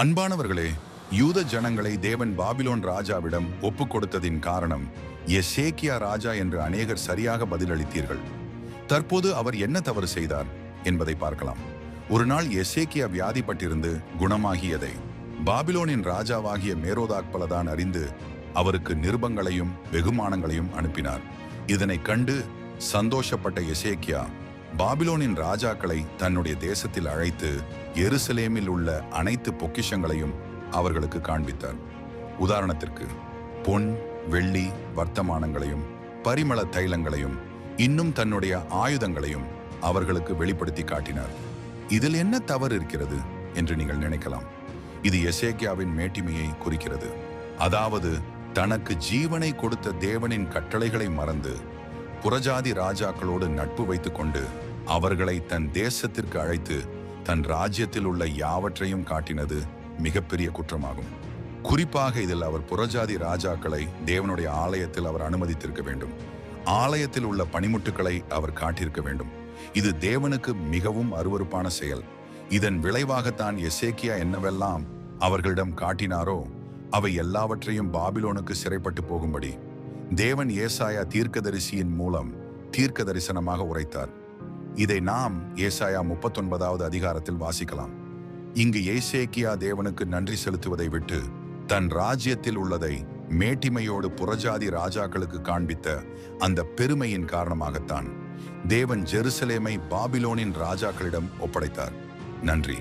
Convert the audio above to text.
அன்பானவர்களே யூத ஜனங்களை தேவன் பாபிலோன் ராஜாவிடம் ஒப்புக் கொடுத்ததின் காரணம் எசேக்கியா ராஜா என்று அநேகர் சரியாக பதிலளித்தீர்கள். தற்போது அவர் என்ன தவறு செய்தார் என்பதை பார்க்கலாம். ஒரு நாள் எசேக்கியா வியாதிப்பட்டிருந்து குணமாகியதை பாபிலோனின் ராஜாவாகிய மேரோதாக்பலதான் அறிந்து அவருக்கு நிருபங்களையும் வெகுமானங்களையும் அனுப்பினார். இதனை கண்டு சந்தோஷப்பட்ட எசேக்கியா பாபிலோனின் ராஜாக்களை தன்னுடைய தேசத்தில் அழைத்து எருசலேமில் உள்ள அனைத்து பொக்கிஷங்களையும் அவர்களுக்கு காண்பித்தார். உதாரணத்திற்கு பொன் வெள்ளி வர்த்தமானங்களையும் பரிமள தைலங்களையும் இன்னும் தன்னுடைய ஆயுதங்களையும் அவர்களுக்கு வெளிப்படுத்தி காட்டினார். இதில் என்ன தவறு இருக்கிறது என்று நீங்கள் நினைக்கலாம். இது எசேக்கியாவின் மேட்டிமையை குறிக்கிறது. அதாவது தனக்கு ஜீவனை கொடுத்த தேவனின் கட்டளைகளை மறந்து புறஜாதி ராஜாக்களோடு நட்பு வைத்துக்கொண்டு அவர்களை தன் தேசத்திற்கு அழைத்து தன் ராஜ்யத்தில் உள்ள யாவற்றையும் காட்டினது மிகப்பெரிய குற்றமாகும். குறிப்பாக இதில் அவர் புறஜாதி ராஜாக்களை தேவனுடைய ஆலயத்தில் அவர் அனுமதித்திருக்க வேண்டும். ஆலயத்தில் உள்ள பனிமுட்டுகளை அவர் காட்டியிருக்க வேண்டும். இது தேவனுக்கு மிகவும் அருவருப்பான செயல். இதன் விளைவாகத்தான் எசேக்கியா என்னவெல்லாம் அவர்களிடம் காட்டினாரோ அவை எல்லாவற்றையும் பாபிலோனுக்கு சிறைப்பட்டு போகும்படி தேவன் ஏசாயா தீர்க்கதரிசியின் மூலம் தீர்க்க தரிசனமாக உரைத்தார். இதை நாம் ஏசாயா முப்பத்தொன்பதாவது அதிகாரத்தில் வாசிக்கலாம். இங்கு ஏசேக்கியா தேவனுக்கு நன்றி செலுத்துவதை விட்டு தன் ராஜ்யத்தில் உள்ளதை மேட்டிமையோடு புறஜாதி ராஜாக்களுக்கு காண்பித்த அந்த பெருமையின் காரணமாகத்தான் தேவன் ஜெருசலேமை பாபிலோனின் ராஜாக்களிடம் ஒப்படைத்தார். நன்றி.